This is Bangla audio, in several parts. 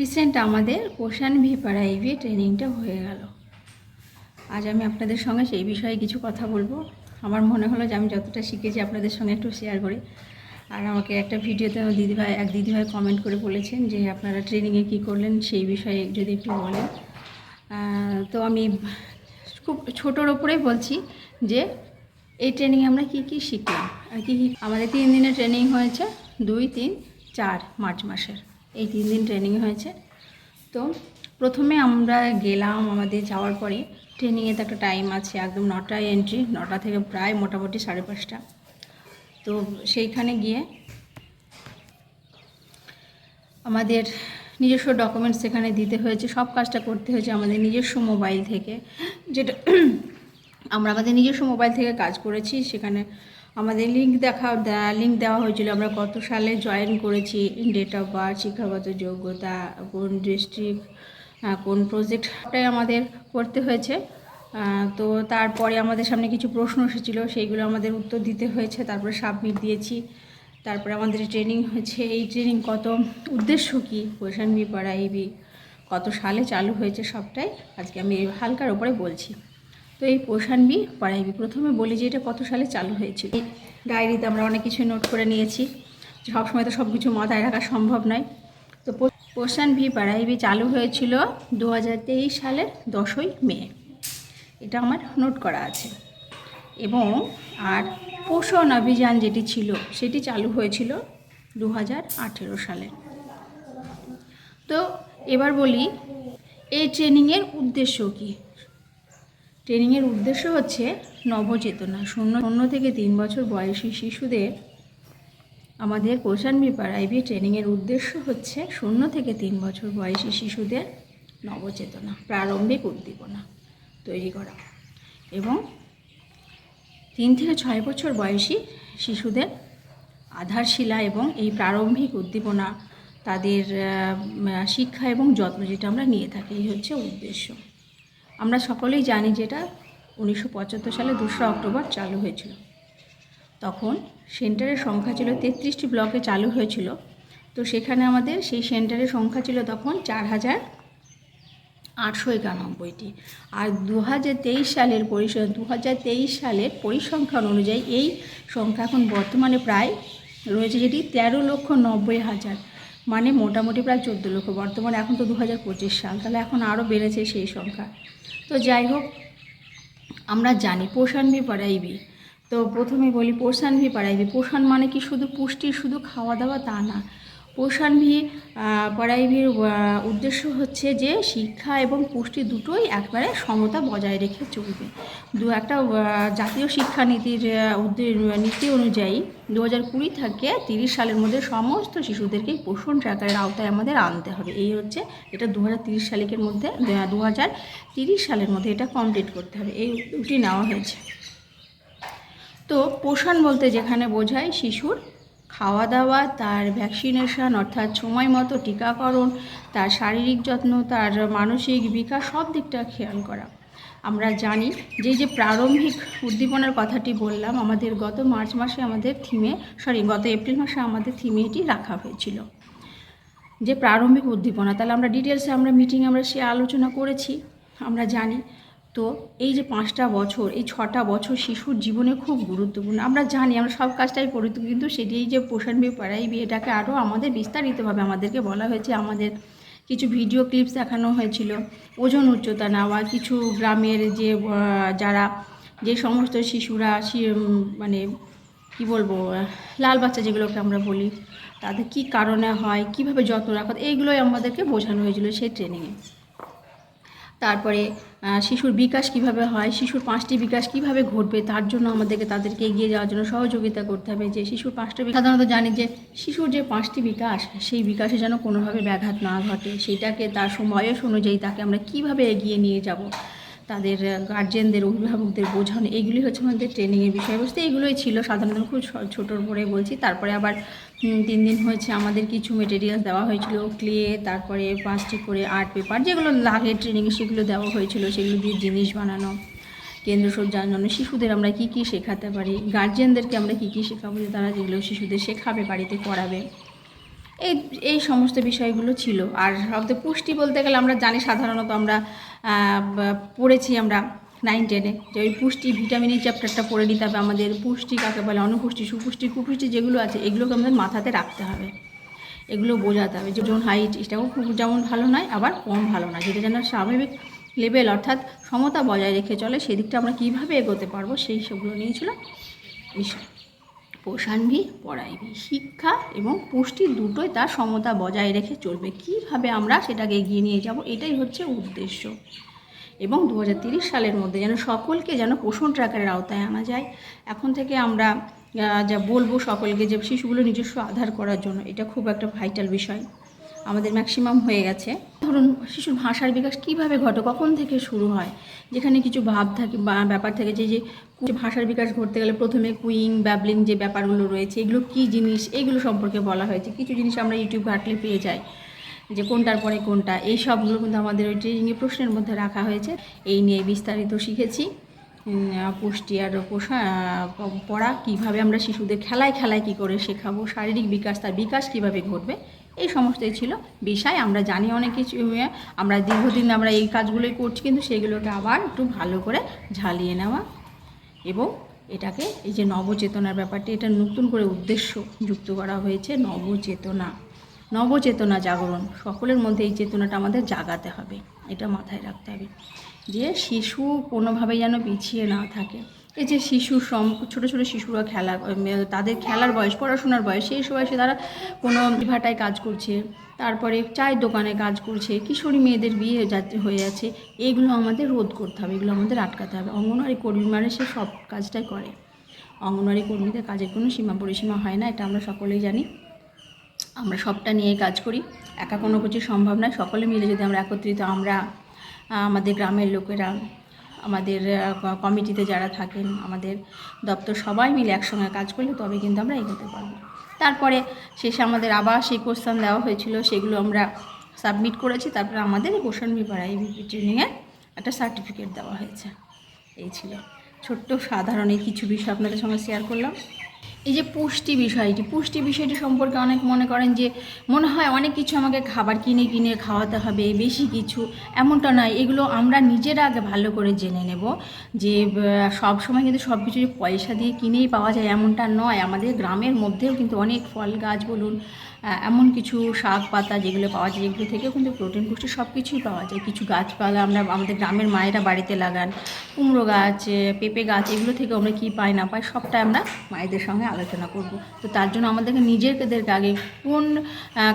রিসেন্ট আমাদের ওশান ভি পাড়াইভি ট্রেনিংটা হয়ে গেল। আজ আমি আপনাদের সঙ্গে সেই বিষয়ে কিছু কথা বলব। আমার মনে হলো যে আমি যতটা শিখেছি আপনাদের সঙ্গে একটু শেয়ার করি। আর আমাকে একটা ভিডিওতে আমার দিদিভাই, এক দিদিভাই কমেন্ট করে বলেছেন যে আপনারা ট্রেনিংয়ে কী করলেন সেই বিষয়ে যদি একটু বলেন। তো আমি খুব ছোটোর ওপরেই বলছি যে এই ট্রেনিংয়ে আমরা কি কি শিখলাম আর কি কি আমাদের তিন দিনের ট্রেনিং হয়েছে দুই, তিন, চার মার্চ মাসের। এই তিন দিন ট্রেনিং হয়েছে। তো প্রথমে আমরা গেলাম আমাদের যাওয়ার পরে ট্রেনিংয়ে তো একটা টাইম আছে, একদম নটায় এন্ট্রি নটা থেকে প্রায় মোটামুটি সাড়ে পাঁচটা। তো সেইখানে গিয়ে আমাদের নিজস্ব ডকুমেন্টস সেখানে দিতে হয়েছে, সব কাজটা করতে হয়েছে আমাদের নিজস্ব মোবাইল থেকে। যেটা, আমরা আমাদের নিজস্ব মোবাইল থেকে কাজ করেছি, সেখানে আমাদের লিঙ্ক দেখা লিঙ্ক দেওয়া হয়েছিল। আমরা কত সালে জয়েন করেছি ডেট অফ বার্থ শিক্ষাগত যোগ্যতা, কোন ডিস্ট্রিক্ট কোন প্রজেক্টটাই আমাদের করতে হয়েছে। তো তারপরে আমাদের সামনে কিছু প্রশ্ন এসেছিল, সেইগুলো আমাদের উত্তর দিতে হয়েছে। তারপরে সাবমিট দিয়েছি। তারপরে আমাদের ট্রেনিং হয়েছে। এই ট্রেনিং কত উদ্দেশ্য কী? কোয়েশন বি পড়াইবি কত সালে চালু হয়েছে সবটাই? আজকে আমি হালকার ওপরে বলছি। তো এই পোষণ বি পড়াইবি প্রথমে বলি যে এটা কত সালে চালু হয়েছিল। ডায়েরিতে আমরা অনেক কিছু নোট করে নিয়েছি। সবসময় তো সব কিছু মাথায় রাখা সম্ভব নয়। তো পোষণ ভি পড়াইবি চালু হয়েছিল দু হাজার তেইশ সালের দশই মে। এটা আমার নোট করা আছে। এবং আর পোষণ অভিযান যেটি ছিল, সেটি চালু হয়েছিল দু হাজার আঠেরো সালে। তো এবার বলি, এই ট্রেনিংয়ের উদ্দেশ্য কী? ট্রেনিংয়ের উদ্দেশ্য হচ্ছে নবচেতনা। শূন্য শূন্য থেকে তিন বছর বয়সী শিশুদের আমাদের পোষণ বিপার আইবি ট্রেনিংয়ের উদ্দেশ্য হচ্ছে শূন্য থেকে তিন বছর বয়সী শিশুদের নবচেতনা, প্রারম্ভিক উদ্দীপনা তৈরি করা এবং তিন থেকে ছয় বছর বয়সী শিশুদের আধারশিলা এবং এই প্রারম্ভিক উদ্দীপনা তাদের শিক্ষা এবং যত্ন যেটা আমরা নিয়ে থাকি, এই হচ্ছে উদ্দেশ্য। আমরা সকলেই জানি যেটা উনিশশো পঁচাত্তর সালে দোসরা অক্টোবর চালু হয়েছিল। তখন সেন্টারের সংখ্যা ছিল তেত্রিশটি ব্লকে চালু হয়েছিল। তো সেখানে আমাদের সেই সেন্টারের সংখ্যা ছিল তখন চার হাজার আটশো একানব্বইটি। আর দু হাজার তেইশ সালের পরিসংখ্যান দু হাজার তেইশ সালের পরিসংখ্যান অনুযায়ী এই সংখ্যা এখন বর্তমানে প্রায় রয়েছে যেটি তেরো লক্ষ নব্বই হাজার। মানে মোটামুটি প্রায় চোদ্দ লক্ষ। বর্তমানে এখন তো দু হাজার পঁচিশ সাল। তাহলে এখন আরও বেড়েছে সেই সংখ্যা। তো যাই হোক, আমরা জানি পোষণ ভি পড়াইবি তো প্রথমে বলি পোষণ ভি পড়াইবি পোষণ মানে কি? শুধু পুষ্টি, শুধু খাওয়া দাওয়া তা না। পোষণ ভি উদ্দেশ্য হচ্ছে যে শিক্ষা এবং পুষ্টি দুটোই একবারে সমতা বজায় রেখে চলবে। দু একটা জাতীয় শিক্ষানীতির নীতি অনুযায়ী দু হাজার কুড়ি থেকে তিরিশ সালের মধ্যে সমস্ত শিশুদেরকে পোষণ ট্র্যাকারের আওতায় আমাদের আনতে হবে। এই হচ্ছে এটা দু হাজার তিরিশ সালের মধ্যে, দু হাজার তিরিশ সালের মধ্যে এটা কমপ্লিট করতে হবে। এই উদ্যোগটি নেওয়া হয়েছে। তো পোষণ বলতে যেখানে বোঝায় শিশুর খাওয়া দাওয়া তার ভ্যাকসিনেশন অর্থাৎ সময় মতো টিকাকরণ, তার শারীরিক যত্ন, তার মানসিক বিকাশ, সব দিকটা খেয়াল করা। আমরা জানি যে যে প্রারম্ভিক উদ্দীপনার কথাটি বললাম, আমাদের গত মার্চ মাসে আমাদের থিমে সরি গত এপ্রিল মাসে আমাদের থিমে এটি রাখা হয়েছিল। যে প্রারম্ভিক উদ্দীপনা, তাহলে আমরা ডিটেলসে আমরা মিটিং আমরা সে আলোচনা করেছি। আমরা জানি তো এই যে পাঁচটা বছর, এই ছটা বছর শিশুর জীবনে খুব গুরুত্বপূর্ণ। আমরা জানি, আমরা সব কাজটাই করি, কিন্তু সেটি যে পোষণ বিয়ে পড়াই বি এটাকে আরও আমাদের বিস্তারিতভাবে আমাদেরকে বলা হয়েছে। আমাদের কিছু ভিডিও ক্লিপস দেখানো হয়েছিল, ওজন উচ্চতা নেওয়া, কিছু গ্রামের যে যারা, যে সমস্ত শিশুরা মানে কি বলব, লাল বাচ্চা যেগুলোকে আমরা বলি, তাদের কি কারণে হয়, কীভাবে যত্ন রাখা, এইগুলোই আমাদেরকে বোঝানো হয়েছিল সেই ট্রেনিংয়ে তারপরে শিশুর বিকাশ কীভাবে হয়, শিশুর পাঁচটি বিকাশ কীভাবে ঘটবে, তার জন্য আমাদেরকে, তাদেরকে এগিয়ে যাওয়ার জন্য সহযোগিতা করতে হবে। যে শিশুর পাঁচটা বিকাশ, সাধারণত জানি যে শিশুর যে পাঁচটি বিকাশ, সেই বিকাশে যেন কোনোভাবে ব্যাঘাত না ঘটে সেটাকে তার সময়স অনুযায়ী তাকে আমরা কীভাবে এগিয়ে নিয়ে যাব। তাদের গার্জেনদের অভিভাবকদের বোঝানো এইগুলি হচ্ছে আমাদের ট্রেনিংয়ের বিষয়বস্তু, এইগুলোই ছিল সাধারণত খুব ছোটোর করে বলছি। তারপরে আবার তিন দিন হয়েছে আমাদের কিছু মেটেরিয়ালস দেওয়া হয়েছিল ক্লে তারপরে পাঁচটি করে আর্ট পেপার যেগুলো লাগে ট্রেনিংয়ে সেগুলো দেওয়া হয়েছিল, সেগুলো দিয়ে জিনিস বানানো কেন্দ্র জন্য শিশুদের আমরা কি কি শেখাতে পারি গার্জেনদেরকে আমরা কি কি শেখাবো যে তারা যেগুলো শিশুদের শেখাবে, বাড়িতে করাবে। এই এই সমস্ত বিষয়গুলো ছিল। আর শব্দ পুষ্টি বলতে গেলে আমরা জানি সাধারণত আমরা পড়েছি আমরা নাইন টেনে যে ওই পুষ্টি ভিটামিনের চ্যাপ্টারটা পড়ে নিতে হবে আমাদের। পুষ্টি কাকে বলে? অনুপুষ্টি, সুপুষ্টি, কুপুষ্টি যেগুলো আছে, এগুলোকে আমাদের মাথাতে রাখতে হবে। এগুলো বোঝাতে হবে যেমন হাইট এটাও যেমন ভালো নয়, আবার কম ভালো নয়। যেটা যেন স্বাভাবিক লেভেল অর্থাৎ সমতা বজায় রেখে চলে, সেদিকটা আমরা কীভাবে এগোতে পারব, সেই সবগুলো নিয়েছিল বিষয়। পোষাণভি পড়াইবি শিক্ষা এবং পুষ্টি দুটোই তার সমতা বজায় রেখে চলবে। কীভাবে আমরা সেটাকে এগিয়ে নিয়ে যাব? এটাই হচ্ছে উদ্দেশ্য। এবং দু সালের মধ্যে যেন সকলকে যেন পোষণ ট্র্যাকারের আওতায় আনা যায়। এখন থেকে আমরা যা বলব সকলকে যে শিশুগুলো নিজস্ব আধার করার জন্য, এটা খুব একটা ভাইটাল বিষয়। আমাদের ম্যাক্সিমাম হয়ে গেছে। ধরুন, শিশুর ভাষার বিকাশ কীভাবে ঘটে? কখন থেকে শুরু হয়? যেখানে কিছু ভাব থাকে বা ব্যাপার থাকে, যে যে ভাষার বিকাশ ঘটতে গেলে প্রথমে কুইং ব্যাবলিং যে ব্যাপারগুলো রয়েছে, এগুলো কী জিনিস? এইগুলো সম্পর্কে বলা হয়েছে। কিছু জিনিস আমরা ইউটিউব ঘাটলে পেয়ে যাই, যে কোনটার পরে কোনটা। এই সবগুলো কিন্তু আমাদের ওই ট্রেনিংয়ে প্রশ্নের মধ্যে রাখা হয়েছে। এই নিয়ে বিস্তারিত শিখেছি। পুষ্টি আর পোষা, পড়া, কীভাবে আমরা শিশুদের খেলায় খেলায় কী করে শেখাবো? শারীরিক বিকাশ, তার বিকাশ কীভাবে ঘটবে? এই সমস্তই ছিল। বিষয়, আমরা জানি অনেক কিছু আমরা দীর্ঘদিন আমরা এই কাজগুলোই করছি, কিন্তু সেগুলোকে আবার একটু ভালো করে ঝালিয়ে নেওয়া এবং এটাকে এই যে নবচেতনার ব্যাপারটি, এটা নতুন করে উদ্দেশ্য যুক্ত করা হয়েছে নবচেতনা। নবচেতনা জাগরণ, সকলের মধ্যে এই চেতনাটা আমাদের জাগাতে হবে, এটা মাথায় রাখতে হবে। যে শিশু কোনোভাবেই যেন পিছিয়ে না থাকে। এই যে শিশু শ্রম ছোটো ছোটো শিশুরা খেলা তাদের খেলার বয়স, পড়াশোনার বয়স, সেই বয়সে তারা কোনো ভাটায় কাজ করছে, তারপরে চায়ের দোকানে কাজ করছে, কিশোরী মেয়েদের বিয়ে হয়ে যাচ্ছে এইগুলো আমাদের রোধ করতে হবে, এগুলো আমাদের আটকাতে হবে। অঙ্গনওয়াড়ি কর্মী মানে সে সব কাজটাই করে। অঙ্গনওয়াড়ি কর্মীদের কাজের কোনো সীমা পরিসীমা হয় না, এটা আমরা সকলেই জানি। আমরা সবটা নিয়ে কাজ করি, একা কোনো কিছু সম্ভব নয়, সকলে মিলে যদি আমরা একত্রিত, আমরা আমাদের গ্রামের লোকেরা আমাদের কমিটিতে যারা থাকেন, আমাদের দপ্তর সবাই মিলে একসঙ্গে কাজ করলে তবে কিন্তু আমরা এগোতে পারব। তারপরে শেষে আমাদের আবার সেই কোশ্চান দেওয়া হয়েছিল, সেগুলো আমরা সাবমিট করেছি। তারপরে আমাদের কোশ্চান পেপার এই ট্রেনিংয়ের একটা সার্টিফিকেট দেওয়া হয়েছে। এই ছিল ছোট্ট সাধারণ এই কিছু বিষয় আপনাদের সঙ্গে শেয়ার করলাম। এই যে পুষ্টি বিষয়টি পুষ্টি বিষয়টি সম্পর্কে অনেক মনে করেন যে মনে হয় অনেক কিছু আমাকে খাবার কিনে কিনে খাওয়াতে হবে, বেশি কিছু, এমনটা নয়। এগুলো আমরা নিজেরা আগে ভালো করে জেনে নেব যে সব সময় কিন্তু সব কিছু পয়সা দিয়ে কিনেই পাওয়া যায় এমনটা নয়। আমাদের গ্রামের মধ্যেও কিন্তু অনেক ফল গাছ বলুন এমন কিছু শাক পাতা যেগুলো পাওয়া যায় যেগুলো থেকেও কিন্তু প্রোটিন পুষ্টি সব কিছুই পাওয়া যায়। কিছু গাছপালা আমরা আমাদের গ্রামের মায়েরা বাড়িতে লাগান, কুমড়ো গাছ পেঁপে গাছ, এগুলো থেকে আমরা কী পাই, না পাই সবটা আমরা মায়েদের সঙ্গে আলোচনা করব। তো তার জন্য আমাদেরকে নিজেদেরকে আগে কোন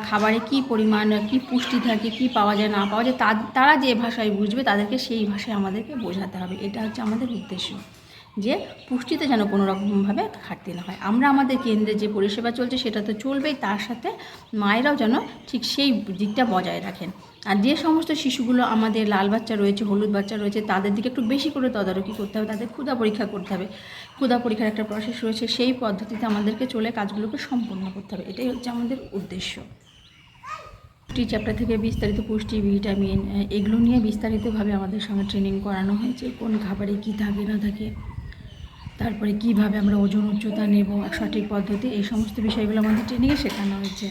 খাবারে কি পরিমাণ, কি পুষ্টি থাকে, কি পাওয়া যায়, না পাওয়া যায় তারা যে ভাষায় বুঝবে তাদেরকে সেই ভাষায় আমাদেরকে বোঝাতে হবে। এটা হচ্ছে আমাদের উদ্দেশ্য। যে পুষ্টিতে যেন কোনো রকমভাবে ঘাটতি না হয়। আমরা আমাদের কেন্দ্রে যে পরিষেবা চলছে সেটা তো চলবেই, তার সাথে মায়েরাও যেন ঠিক সেই দিকটা বজায় রাখেন। আর যে সমস্ত শিশুগুলো আমাদের লাল বাচ্চা রয়েছে, হলুদ বাচ্চা রয়েছে, তাদের দিকে একটু বেশি করে তদারকি করতে হবে, তাদের ক্ষুদা পরীক্ষা করতে হবে। ক্ষুদা পরীক্ষার একটা প্রসেস রয়েছে, সেই পদ্ধতিতে আমাদেরকে চলে কাজগুলোকে সম্পূর্ণ করতে হবে। এটাই হচ্ছে আমাদের উদ্দেশ্য। পুষ্টি চ্যাপ্টার থেকে বিস্তারিত পুষ্টি ভিটামিন এগুলো নিয়ে বিস্তারিতভাবে আমাদের সঙ্গে ট্রেনিং করানো হয়েছে, কোন খাবারে কী থাকে, না থাকে। তারপরে কীভাবে আমরা ওজন, উচ্চতা নেব, সঠিক পদ্ধতি, এই সমস্ত বিষয়গুলো আমাদের ট্রেনিংয়ে শেখানো হয়েছে।